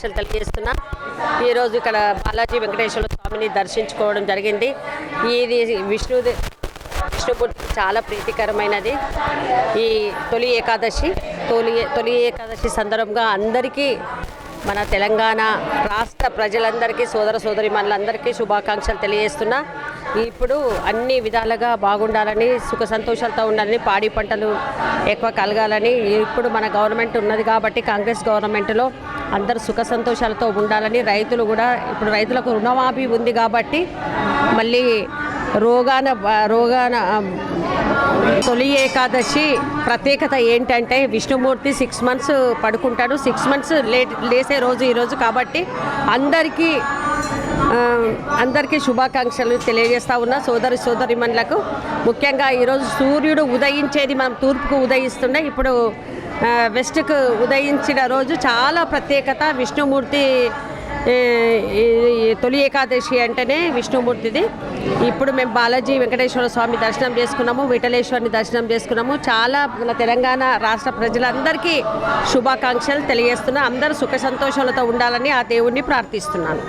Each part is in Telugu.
శుభాకాంక్షలు తెలియజేస్తున్నా ఈరోజు ఇక్కడ బాలాజీ వెంకటేశ్వర స్వామిని దర్శించుకోవడం జరిగింది. ఇది విష్ణు విష్ణుమూర్తి చాలా ప్రీతికరమైనది. ఈ తొలి ఏకాదశి తొలి తొలి ఏకాదశి సందర్భంగా అందరికీ మన తెలంగాణ రాష్ట్ర ప్రజలందరికీ సోదర సోదరి మనలందరికీ శుభాకాంక్షలు తెలియజేస్తున్నా. ఇప్పుడు అన్ని విధాలుగా బాగుండాలని సుఖ సంతోషాలతో ఉండాలని పాడి పంటలు ఎక్కువ కలగాలని ఇప్పుడు మన గవర్నమెంట్ ఉన్నది కాబట్టి కాంగ్రెస్ గవర్నమెంట్లో అందరూ సుఖ సంతోషాలతో ఉండాలని రైతులు కూడా ఇప్పుడు రైతులకు రుణమాఫీ ఉంది కాబట్టి మళ్ళీ రోగాన రోగాన తొలి ఏకాదశి ప్రత్యేకత ఏంటంటే విష్ణుమూర్తి సిక్స్ మంత్స్ పడుకుంటాడు. సిక్స్ మంత్స్ లేట్ లేసే రోజు ఈరోజు కాబట్టి అందరికీ అందరికీ శుభాకాంక్షలు తెలియజేస్తా ఉన్నా. సోదరి సోదరిమణులకు ముఖ్యంగా ఈరోజు సూర్యుడు ఉదయించేది మనం తూర్పుకు ఉదయిస్తుండే. ఇప్పుడు వెస్ట్కు ఉదయించిన రోజు చాలా ప్రత్యేకత. విష్ణుమూర్తి తొలి ఏకాదశి అంటేనే విష్ణుమూర్తిది. ఇప్పుడు మేము బాలాజీ వెంకటేశ్వర స్వామి దర్శనం చేసుకున్నాము విఠలేశ్వరిని దర్శనం చేసుకున్నాము. చాలా మన తెలంగాణ రాష్ట్ర ప్రజలందరికీ శుభాకాంక్షలు తెలియజేస్తున్నా. అందరూ సుఖ సంతోషాలతో ఉండాలని ఆ దేవుణ్ణి ప్రార్థిస్తున్నాను.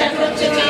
সেটা হচ্ছে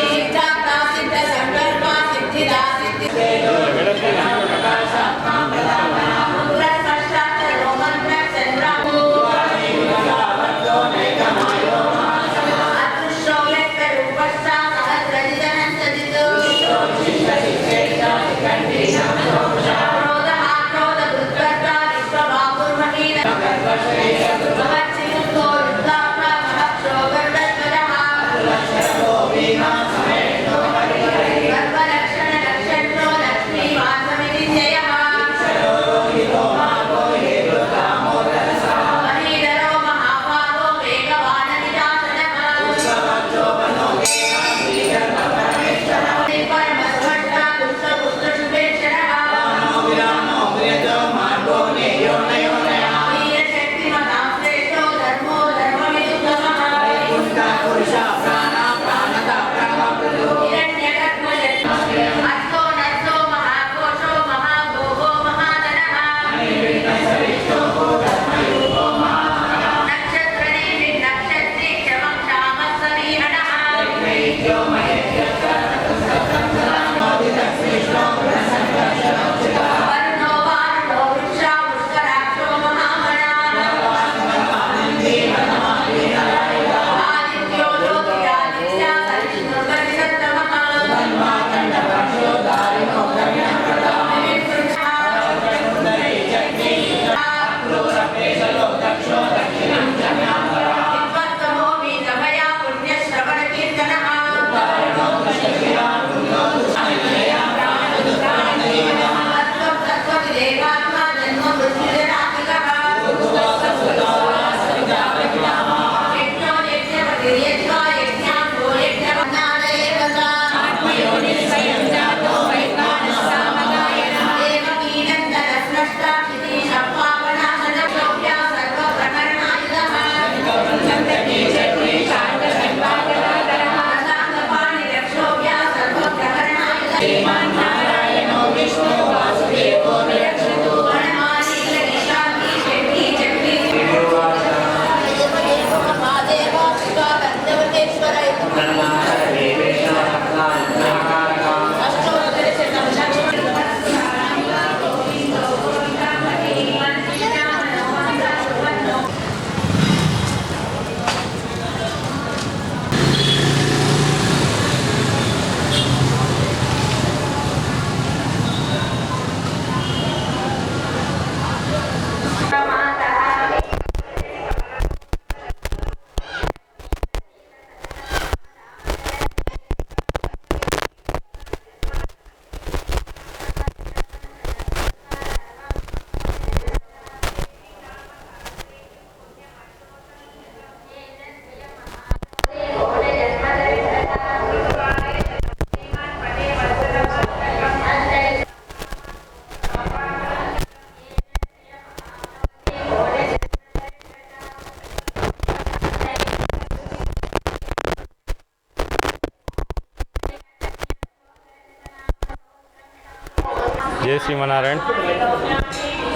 శ్రీమనారాయణ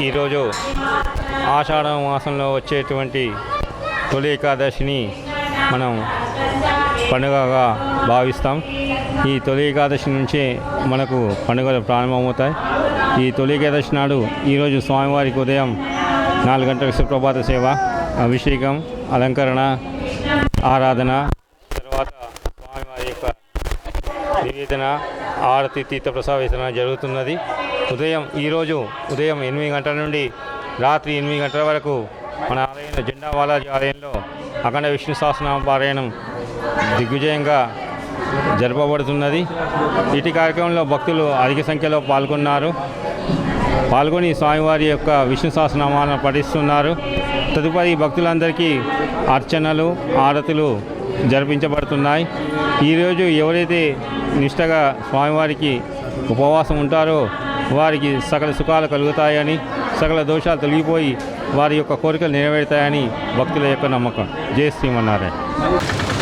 ఈరోజు ఆషాఢ మాసంలో వచ్చేటువంటి తొలి ఏకాదశిని మనం పండుగగా భావిస్తాం. ఈ తొలి ఏకాదశి నుంచే మనకు పండుగలు ప్రారంభమవుతాయి. ఈ తొలి ఏకాదశి నాడు ఈరోజు స్వామివారికి ఉదయం నాలుగు గంటలకు సుప్రభాత సేవ అభిషేకం అలంకరణ ఆరాధన తర్వాత స్వామివారి యొక్క నివేదన ఆరతి తీర్థ ప్రసాద జరుగుతున్నది. ఉదయం ఈరోజు ఉదయం ఎనిమిది గంటల నుండి రాత్రి ఎనిమిది గంటల వరకు మన ఆలయంలో జెండా బాలాజీ ఆలయంలో అఖండ విష్ణు సహస్రనామ పారాయణం దిగ్విజయంగా జరపబడుతున్నది. ఇటు కార్యక్రమంలో భక్తులు అధిక సంఖ్యలో పాల్గొన్నారు. పాల్గొని స్వామివారి యొక్క విష్ణు సహస్రనామాలను పఠిస్తున్నారు. తదుపరి భక్తులందరికీ అర్చనలు ఆరతులు జరిపించబడుతున్నాయి. ఈరోజు ఎవరైతే నిష్టగా స్వామివారికి ఉపవాసం ఉంటారో వారికి సకల సుఖాలు కలుగుతాయని సకల దోషాలు తొలగిపోయి వారి యొక్క కోరికలు నెరవేరుతాయని భక్తుల యొక్క నమ్మకం. జయ శ్రీమన్నారాయణ.